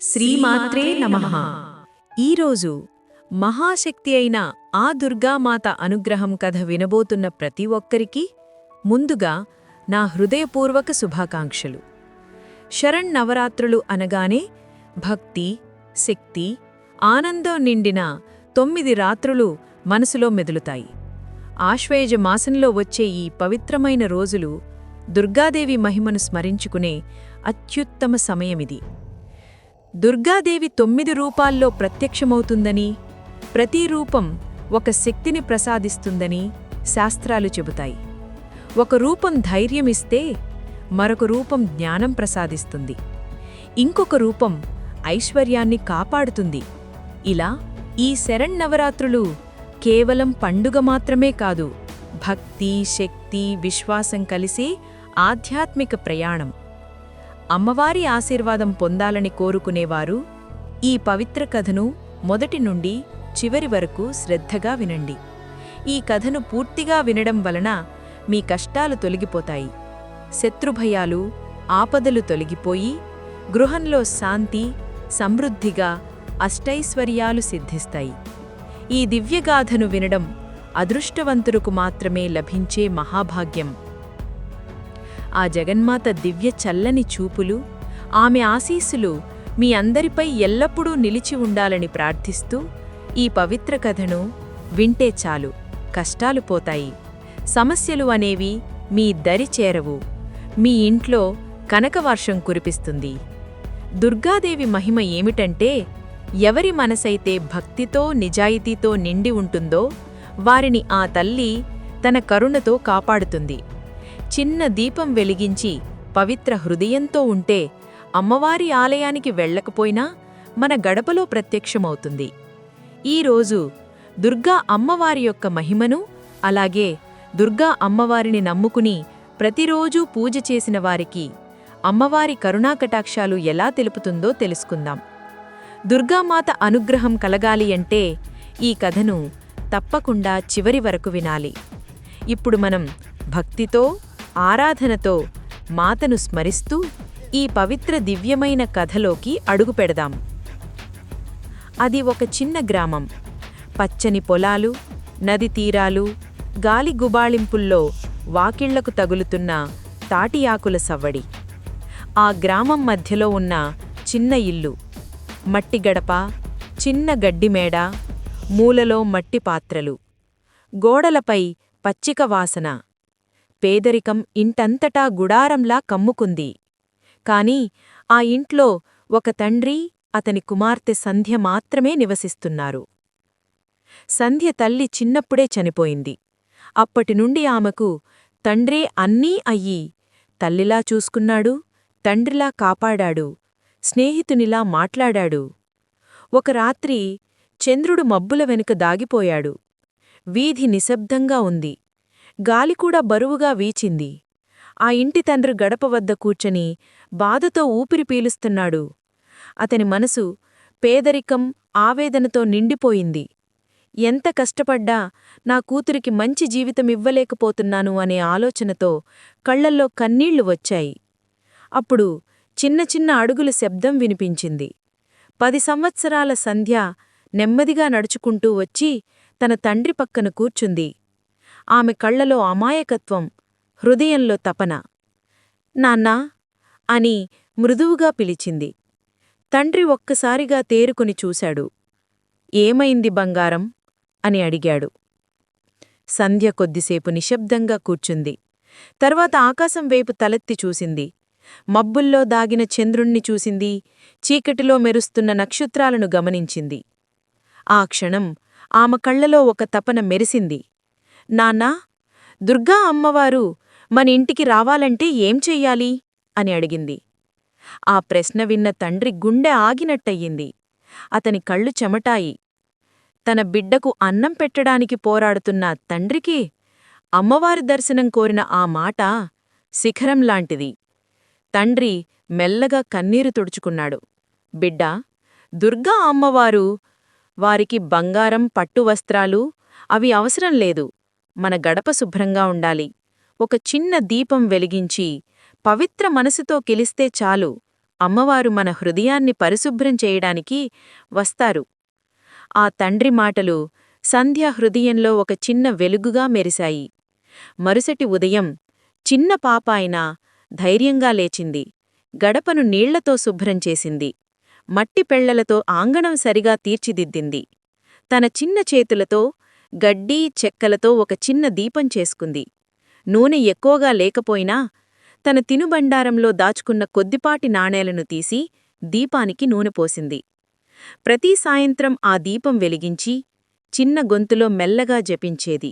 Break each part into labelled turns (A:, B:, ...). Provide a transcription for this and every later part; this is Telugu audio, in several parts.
A: శ్రీమాత్రే నమ. ఈరోజు మహాశక్తి అయిన ఆ దుర్గామాత అనుగ్రహం కథ వినబోతున్న ప్రతి ఒక్కరికి ముందుగా నా హృదయపూర్వక శుభాకాంక్షలు. శరణ్ నవరాత్రులు అనగానే భక్తి శక్తి ఆనందం నిండిన తొమ్మిది రాత్రులు మనసులో మెదులుతాయి. ఆశ్వయుజ మాసంలో వచ్చే ఈ పవిత్రమైన రోజులు దుర్గాదేవి మహిమను స్మరించుకునే అత్యుత్తమ సమయమిది. దుర్గాదేవి తొమ్మిది రూపాల్లో ప్రత్యక్షమవుతుందని ప్రతి రూపం ఒక శక్తిని ప్రసాదిస్తుందని శాస్త్రాలు చెబుతాయి. ఒక రూపం ధైర్యమిస్తే మరొక రూపం జ్ఞానం ప్రసాదిస్తుంది. ఇంకొక రూపం ఐశ్వర్యాన్ని కాపాడుతుంది. ఇలా ఈ శరణ్నవరాత్రులు కేవలం పండుగ మాత్రమే కాదు భక్తి శక్తి విశ్వాసం కలిసి ఆధ్యాత్మిక ప్రయాణం. అమ్మవారి ఆశీర్వాదం పొందాలని కోరుకునేవారు ఈ పవిత్ర కథను మొదటి నుండి చివరి వరకు శ్రద్ధగా వినండి. ఈ కథను పూర్తిగా వినడం వలన మీ కష్టాలు తొలగిపోతాయి. శత్రుభయాలు ఆపదలు తొలగిపోయి గృహంలో శాంతి సమృద్ధిగా అష్టైశ్వర్యాలు సిద్ధిస్తాయి. ఈ దివ్యగాథను వినడం అదృష్టవంతులకు మాత్రమే లభించే మహాభాగ్యం. ఆ జగన్మాత దివ్య చల్లని చూపులు ఆమె ఆశీస్సులు మీ అందరిపై ఎల్లప్పుడూ నిలిచి ఉండాలని ప్రార్థిస్తూ ఈ పవిత్ర కథను వింటే చాలు. కష్టాలు పోతాయి. సమస్యలు అనేవి మీ దరి చేరవు. మీ ఇంట్లో కనకవర్షం కురిపిస్తుంది. దుర్గాదేవి మహిమ ఏమిటంటే ఎవరి మనసైతే భక్తితో నిజాయితీతో నిండి ఉంటుందో వారిని ఆ తల్లి తన కరుణతో కాపాడుతుంది. చిన్న దీపం వెలిగించి పవిత్ర హృదయంతో ఉంటే అమ్మవారి ఆలయానికి వెళ్ళకపోయినా మన గడపలో ప్రత్యక్షమవుతుంది. ఈరోజు దుర్గా అమ్మవారి యొక్క మహిమను అలాగే దుర్గా అమ్మవారిని నమ్ముకుని ప్రతిరోజూ పూజ చేసిన వారికి అమ్మవారి కరుణాకటాక్షాలు ఎలా తెలుపుతుందో తెలుసుకుందాం. దుర్గామాత అనుగ్రహం కలగాలి అంటే ఈ కథను తప్పకుండా చివరి వరకు వినాలి. ఇప్పుడు మనం భక్తితో ఆరాధనతో మాతను స్మరిస్తూ ఈ పవిత్ర దివ్యమైన కథలోకి అడుగుపెడదాం అది ఒక చిన్న గ్రామం. పచ్చని పొలాలు నది తీరాలు గాలి గుబాళింపుల్లో వాకిళ్ళకు తగులుతున్న తాటియాకుల సవ్వడి. ఆ గ్రామం మధ్యలో ఉన్న చిన్న ఇల్లు. మట్టి గడప చిన్న గడ్డిమేడ మూలలో మట్టి పాత్రలు. గోడలపై పచ్చిక వాసన. పేదరికం ఇంటంతటా గుడారంలా కమ్ముకుంది. కాని ఆ ఇంట్లో ఒక తండ్రి అతని కుమార్తె సంధ్య మాత్రమే నివసిస్తున్నారు. సంధ్య తల్లి చిన్నప్పుడే చనిపోయింది. అప్పటినుండి ఆమెకు తండ్రే అన్నీ అయ్యి తల్లిలా చూసుకున్నాడు తండ్రిలా కాపాడాడు స్నేహితునిలా మాట్లాడాడు. ఒక రాత్రి చంద్రుడు మబ్బుల వెనుక దాగిపోయాడు. వీధి నిశ్శబ్దంగా ఉంది. గాలికూడా బరువుగా వీచింది. ఆ ఇంటి తండ్రి గడప వద్ద కూర్చొని బాధతో ఊపిరి పీలుస్తున్నాడు. అతని మనసు పేదరికం ఆవేదనతో నిండిపోయింది. ఎంత కష్టపడ్డా నా కూతురికి మంచి జీవితమివ్వలేకపోతున్నాను అనే ఆలోచనతో కళ్ళల్లో కన్నీళ్ళు వచ్చాయి. అప్పుడు చిన్న చిన్న అడుగుల శబ్దం వినిపించింది. పది సంవత్సరాల సంధ్య నెమ్మదిగా నడుచుకుంటూ వచ్చి తన తండ్రి పక్కన కూర్చుంది. ఆమె కళ్ళలో అమాయకత్వం హృదయంలో తపన. నాన్నా అని మృదువుగా పిలిచింది. తండ్రి ఒక్కసారిగా తేరుకుని చూశాడు. ఏమైంది బంగారం? అని అడిగాడు. సంధ్య కొద్దిసేపు నిశ్శబ్దంగా కూర్చుంది. తర్వాత ఆకాశం వైపు తలెత్తి చూసింది. మబ్బుల్లో దాగిన చంద్రుణ్ణి చూసింది. చీకటిలో మెరుస్తున్న నక్షత్రాలను గమనించింది. ఆ క్షణం ఆమె కళ్ళలో ఒక తపన మెరిసింది. నాన్నా దుర్గా అమ్మవారు మన ఇంటికి రావాలంటే ఏం చెయ్యాలి? అని అడిగింది. ఆ ప్రశ్న విన్న తండ్రి గుండె ఆగినట్టయింది. అతని కళ్ళు చెమటాయి. తన బిడ్డకు అన్నం పెట్టడానికి పోరాడుతున్న తండ్రికి అమ్మవారి దర్శనం కోరిన ఆ మాట శిఖరంలాంటిది తండ్రి మెల్లగా కన్నీరు తుడుచుకున్నాడు. బిడ్డా దుర్గా అమ్మవారు వారికి బంగారం పట్టువస్త్రాలు అవి అవసరం లేదు. మన గడప శుభ్రంగా ఉండాలి. ఒక చిన్న దీపం వెలిగించి పవిత్ర మనసుతో కిలిస్తే చాలు. అమ్మవారు మన హృదయాన్ని పరిశుభ్రం చేయడానికి వస్తారు. ఆ తండ్రి మాటలు సంధ్య హృదయంలో ఒక చిన్న వెలుగుగా మెరిశాయి. మరుసటి ఉదయం చిన్న పాప అయినా ధైర్యంగా లేచింది. గడపను నీళ్ళతో శుభ్రం చేసింది. మట్టి పెళ్ళలతో ఆంగణం సరిగా తీర్చిదిద్దింది. తన చిన్న చేతులతో గడ్డి చెక్కలతో ఒక చిన్న దీపం చేసుకుంది. నూనె ఎక్కువగా లేకపోయినా తన తినుబండారంలో దాచుకున్న కొద్దిపాటి నాణేలను తీసి దీపానికి నూనె పోసింది. ప్రతి సాయంత్రం ఆ దీపం వెలిగించి చిన్న గొంతులో మెల్లగా జపించేది.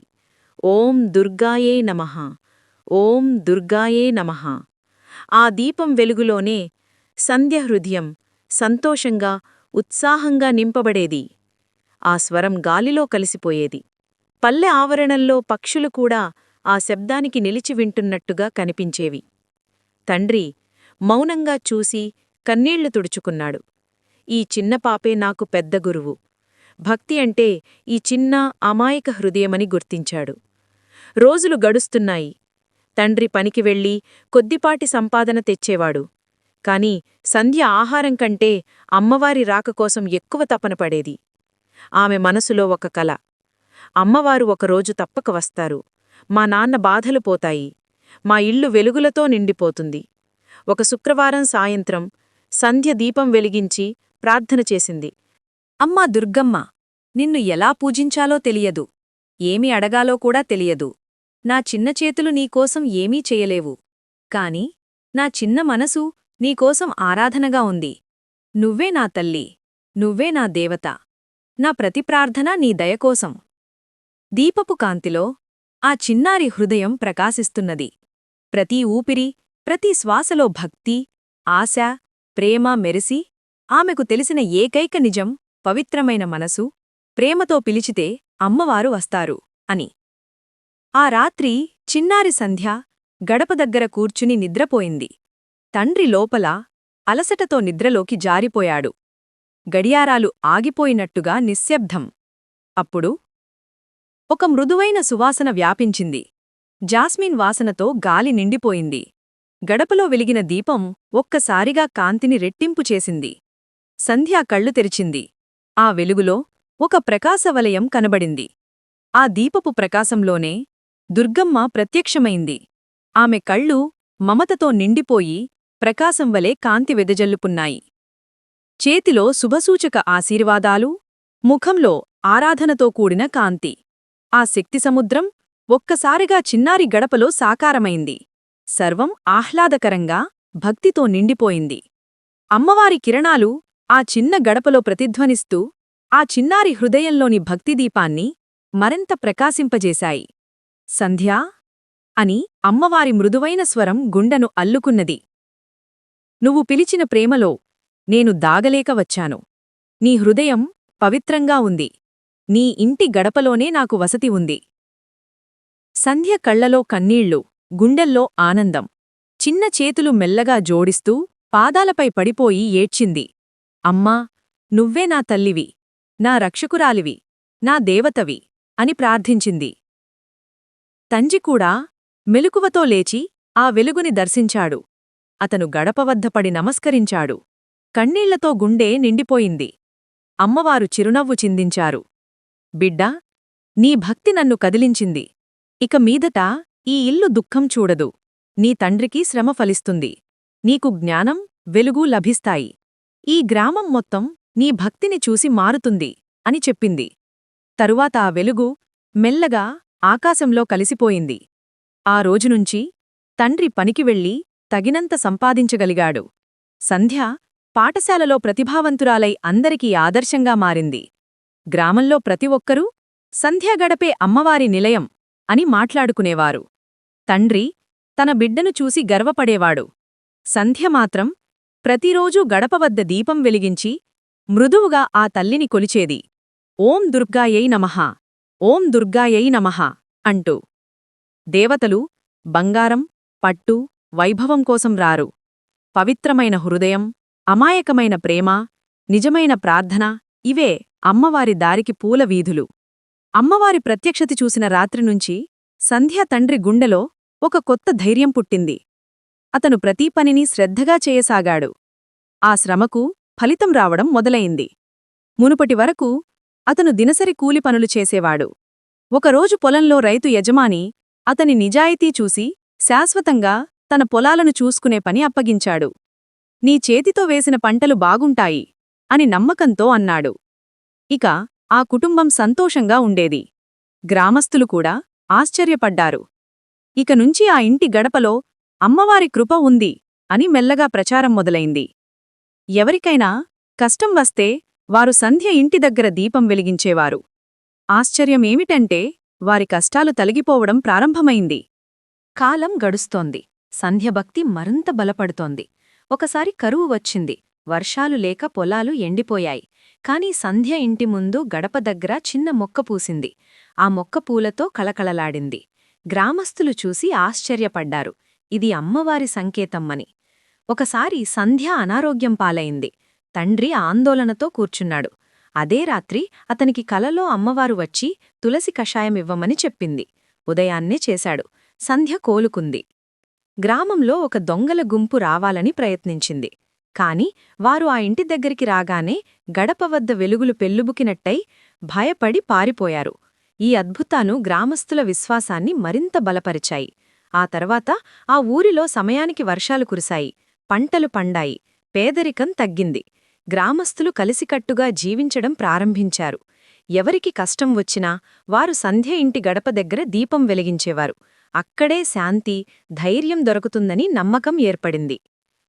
A: ఓం దుర్గాయే నమః. ఓం దుర్గాయే నమః. ఆ దీపం వెలుగులోనే సంధ్య హృదయం సంతోషంగా ఉత్సాహంగా నింపబడేది. ఆ స్వరం గాలిలో కలిసిపోయేది. పల్లె ఆవరణంలో పక్షులు కూడా ఆ శబ్దానికి నిలిచి వింటున్నట్టుగా కనిపించేవి. తండ్రి మౌనంగా చూసి కన్నీళ్ళు తుడుచుకున్నాడు. ఈ చిన్న పాపే నాకు పెద్ద గురువు. భక్తి అంటే ఈ చిన్న అమాయక హృదయమని గుర్తించాడు. రోజులు గడుస్తున్నాయి. తండ్రి పనికి వెళ్ళి కొద్దిపాటి సంపాదన తెచ్చేవాడు. కాని సంధ్య ఆహారం కంటే అమ్మవారి రాక కోసం ఎక్కువ తపన పడేది. ఆమె మనసులో ఒక కల. అమ్మవారు ఒకరోజు తప్పక వస్తారు. మా నాన్న బాధలు పోతాయి. మా ఇల్లు వెలుగులతో నిండిపోతుంది. ఒక శుక్రవారం సాయంత్రం సంధ్య దీపం వెలిగించి ప్రార్థన చేసింది.
B: అమ్మా దుర్గమ్మ నిన్ను ఎలా పూజించాలో తెలియదు. ఏమి అడగాలో కూడా తెలియదు. నా చిన్న చేతులు నీకోసం ఏమీ చేయలేవు. కాని నా చిన్న మనసు నీకోసం ఆరాధనగా ఉంది. నువ్వే నా తల్లి. నువ్వే నా దేవత. నా ప్రతి ప్రార్థన నీ దయకోసం దీపపు కాంతిలో ఆ చిన్నారి హృదయం ప్రకాశిస్తున్నది. ప్రతి ఊపిరి ప్రతి శ్వాసలో భక్తి ఆశ ప్రేమ మెరిసి ఆమెకు తెలిసిన ఏకైక నిజం పవిత్రమైన మనసు ప్రేమతో పిలిచితే అమ్మవారు వస్తారు అని. ఆ రాత్రి చిన్నారి సంధ్య గడప దగ్గర కూర్చుని నిద్రపోయింది. తండ్రి లోపల అలసటతో నిద్రలోకి జారిపోయాడు. గడియారాలు ఆగిపోయినట్టుగా నిశ్శబ్దం. అప్పుడు ఒక మృదువైన సువాసన వ్యాపించింది. జాస్మిన్ వాసనతో గాలి నిండిపోయింది. గడపలో వెలిగిన దీపం ఒక్కసారిగా కాంతిని రెట్టింపు చేసింది. సంధ్యా కళ్ళు తెరిచింది. ఆ వెలుగులో ఒక ప్రకాశవలయం కనబడింది. ఆ దీపపు ప్రకాశంలోనే దుర్గమ్మ ప్రత్యక్షమైంది. ఆమె కళ్ళు మమతతో నిండిపోయి ప్రకాశంవలే కాంతి వెదజల్లుపున్నాయి. చేతిలో శుభసూచక ఆశీర్వాదాలు ముఖంలో ఆరాధనతో కూడిన కాంతి. ఆ శక్తి సముద్రం ఒక్కసారిగా చిన్నారి గడపలో సాకారమైంది. సర్వం ఆహ్లాదకరంగా భక్తితో నిండిపోయింది. అమ్మవారి కిరణాలు ఆ చిన్న గడపలో ప్రతిధ్వనిస్తూ ఆ చిన్నారి హృదయంలోని భక్తిదీపాన్ని మరింత ప్రకాశింపజేశాయి. సంధ్యా అని అమ్మవారి మృదువైన స్వరం గుండెను అల్లుకున్నది. నువ్వు పిలిచిన ప్రేమలో నేను దాగలేక వచ్చాను. నీ హృదయం పవిత్రంగా ఉంది. నీ ఇంటి గడపలోనే నాకు వసతి ఉంది. సంధ్య కళ్ళలో కన్నీళ్ళు గుండెల్లో ఆనందం. చిన్న చేతులు మెల్లగా జోడిస్తూ పాదాలపై పడిపోయి ఏడ్చింది. అమ్మా నువ్వే నా తల్లివి. నా రక్షకురాలివి. నా దేవతవి అని ప్రార్థించింది. తంజికూడా మెలుకువతో లేచి ఆ వెలుగుని దర్శించాడు. అతను గడపవద్ద పడి నమస్కరించాడు. కన్నీళ్ళతో గుండె నిండిపోయింది. అమ్మవారు చిరునవ్వు చిందించారు. బిడ్డా నీ భక్తి నన్ను కదిలించింది. ఇక మీదట ఈ ఇల్లు దుఃఖం చూడదు. నీ తండ్రికి శ్రమ ఫలిస్తుంది. నీకు జ్ఞానం వెలుగు లభిస్తాయి. ఈ గ్రామం మొత్తం నీ భక్తిని చూసి మారుతుంది అని చెప్పింది. తరువాత ఆ వెలుగు మెల్లగా ఆకాశంలో కలిసిపోయింది. ఆ రోజునుంచి తండ్రి పనికి వెళ్ళి తగినంత సంపాదించగలిగాడు. సంధ్య పాఠశాలలో ప్రతిభావంతురాలై అందరికీ ఆదర్శంగా మారింది. గ్రామంలో ప్రతి ఒక్కరూ సంధ్య గడపే అమ్మవారి నిలయం అని మాట్లాడుకునేవారు. తండ్రి తన బిడ్డను చూసి గర్వపడేవాడు. సంధ్య మాత్రం ప్రతిరోజూ గడపవద్ద దీపం వెలిగించి మృదువుగా ఆ తల్లిని కొలిచేది. ఓం దుర్గాయై నమః ఓం దుర్గాయై నమః అంటూ దేవతలు బంగారం పట్టు వైభవం కోసం రారు. పవిత్రమైన హృదయం అమాయకమైన ప్రేమ నిజమైన ప్రార్థన ఇవే అమ్మవారి దారికి పూల వీధులు. అమ్మవారి ప్రత్యక్షతి చూసిన రాత్రినుంచి సంధ్య తండ్రి గుండెలో ఒక కొత్త ధైర్యం పుట్టింది. అతను ప్రతీ పనిని శ్రద్ధగా చేయసాగాడు.
A: ఆ శ్రమకు ఫలితం రావడం మొదలయింది మునుపటి వరకు అతను దినసరి కూలి పనులు చేసేవాడు. ఒకరోజు పొలంలో రైతు యజమాని అతని నిజాయితీ చూసి శాశ్వతంగా తన పొలాలను చూసుకునే పని అప్పగించాడు. నీ చేతితో వేసిన పంటలు బాగుంటాయి అని నమ్మకంతో అన్నాడు. ఇక ఆ కుటుంబం సంతోషంగా ఉండేది. గ్రామస్థులు కూడా ఆశ్చర్యపడ్డారు. ఇక నుంచి ఆ ఇంటి గడపలో అమ్మవారి కృప ఉంది అని మెల్లగా ప్రచారం మొదలైంది. ఎవరికైనా కష్టం వస్తే వారు సంధ్య ఇంటి దగ్గర దీపం వెలిగించేవారు. ఆశ్చర్యమేమిటంటే వారి కష్టాలు తలిగిపోవడం ప్రారంభమైంది.
B: కాలం గడుస్తోంది. సంధ్యభక్తి మరింత బలపడుతోంది. ఒకసారి కరువు వచ్చింది. వర్షాలు లేక పొలాలు ఎండిపోయాయి. కాని సంధ్య ఇంటి ముందు గడప దగ్గర చిన్న మొక్క పూసింది. ఆ మొక్క పూలతో కళకళలాడింది. గ్రామస్థులు చూసి ఆశ్చర్యపడ్డారు. ఇది అమ్మవారి సంకేతమ్మని. ఒకసారి సంధ్య అనారోగ్యం పాలైంది. తండ్రి ఆందోళనతో కూర్చున్నాడు. అదే రాత్రి అతనికి కలలో అమ్మవారు వచ్చి తులసి కషాయమివ్వమని చెప్పింది. ఉదయాన్నే చేశాడు. సంధ్య కోలుకుంది. గ్రామంలో ఒక దొంగల గుంపు రావాలని ప్రయత్నించింది. కాని వారు ఆ ఇంటి దగ్గరికి రాగానే గడప వద్ద వెలుగులు పెల్లుబుకినట్టై భయపడి పారిపోయారు. ఈ అద్భుతాలు గ్రామస్థుల విశ్వాసాన్ని మరింత బలపరిచాయి. ఆ తర్వాత ఆ ఊరిలో సమయానికి వర్షాలు కురిశాయి. పంటలు పండాయి. పేదరికం తగ్గింది. గ్రామస్థులు కలిసికట్టుగా జీవించడం ప్రారంభించారు. ఎవరికి కష్టం వచ్చినా వారు సంధ్య ఇంటి గడప దగ్గర దీపం వెలిగించేవారు. అక్కడే శాంతి ధైర్యం దొరుకుతుందని నమ్మకం ఏర్పడింది.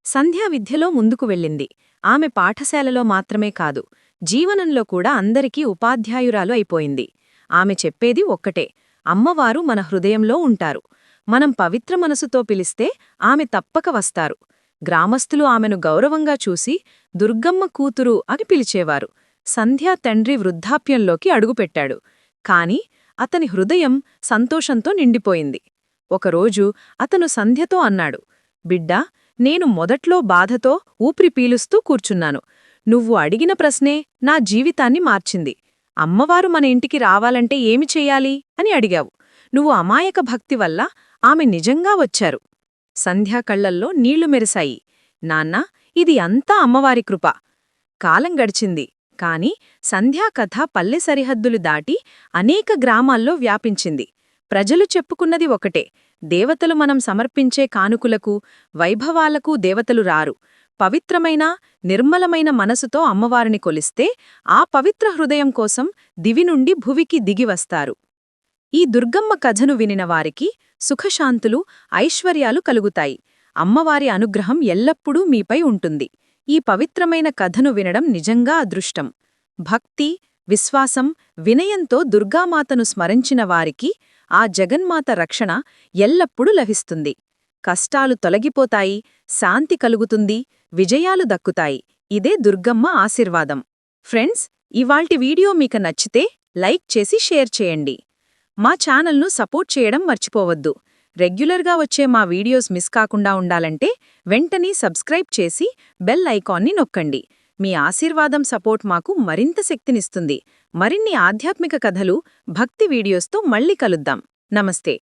B: సంధ్యా విద్యలో ముందుకు వెళ్ళింది. ఆమె పాఠశాలలో మాత్రమే కాదు జీవనంలో కూడా అందరికీ ఉపాధ్యాయురాలు అయిపోయింది. ఆమె చెప్పేది ఒక్కటే అమ్మవారు మన హృదయంలో ఉంటారు. మనం పవిత్ర మనసుతో పిలిస్తే ఆమె తప్పక వస్తారు. గ్రామస్థులు ఆమెను గౌరవంగా చూసి దుర్గమ్మ కూతురు అని పిలిచేవారు. సంధ్యా తండ్రి వృద్ధాప్యంలోకి అడుగుపెట్టాడు. కాని అతని హృదయం సంతోషంతో నిండిపోయింది. ఒకరోజు అతను సంధ్యతో అన్నాడు బిడ్డా నేను మొదట్లో బాధతో ఊపిరి పీలుస్తూ కూర్చున్నాను. నువ్వు అడిగిన ప్రశ్నే నా జీవితాన్ని మార్చింది. అమ్మవారు మన ఇంటికి రావాలంటే ఏమి చెయ్యాలి అని అడిగావు. నువ్వు అమాయక భక్తి వల్ల ఆమె నిజంగా వచ్చారు. సంధ్యా కళ్ళల్లో నీళ్ళు మెరిశాయి. నాన్నా ఇది అంతా అమ్మవారి కృప. కాలం గడిచింది. కాని సంధ్యాకథ పల్లె సరిహద్దులు దాటి అనేక గ్రామాల్లో వ్యాపించింది. ప్రజలు చెప్పుకున్నది ఒకటే. దేవతలు మనం సమర్పించే కానుకులకు వైభవాలకు దేవతలు రారు. పవిత్రమైన నిర్మలమైన మనసుతో అమ్మవారిని కొలిస్తే ఆ పవిత్ర హృదయం కోసం దివి నుండి భువికి దిగివస్తారు ఈ దుర్గమ్మ కథను వినిన వారికి సుఖశాంతులు ఐశ్వర్యాలు కలుగుతాయి. అమ్మవారి అనుగ్రహం ఎల్లప్పుడూ మీపై ఉంటుంది. ఈ పవిత్రమైన కథను వినడం నిజంగా అదృష్టం. భక్తి విశ్వాసం వినయంతో దుర్గామాతను స్మరించిన వారికి ఆ జగన్మాత రక్షణ ఎల్లప్పుడూ లభిస్తుంది. కష్టాలు తొలగిపోతాయి శాంతి కలుగుతుంది విజయాలు దక్కుతాయి. ఇదే దుర్గమ్మ ఆశీర్వాదం. ఫ్రెండ్స్ ఇవాల్టి వీడియో మీకు నచ్చితే లైక్ చేసి షేర్ చేయండి. మా ఛానల్ను సపోర్ట్ చేయడం మర్చిపోవద్దు. రెగ్యులర్గా వచ్చే మా వీడియోస్ మిస్ కాకుండా ఉండాలంటే వెంటనే సబ్స్క్రైబ్ చేసి బెల్ ఐకాన్ని నొక్కండి. మీ ఆశీర్వాదం సపోర్ట్ మాకు మరింత శక్తినిస్తుంది. మరిన్ని ఆధ్యాత్మిక కథలు భక్తి వీడియోస్తో మళ్ళీ కలుద్దాం. నమస్తే.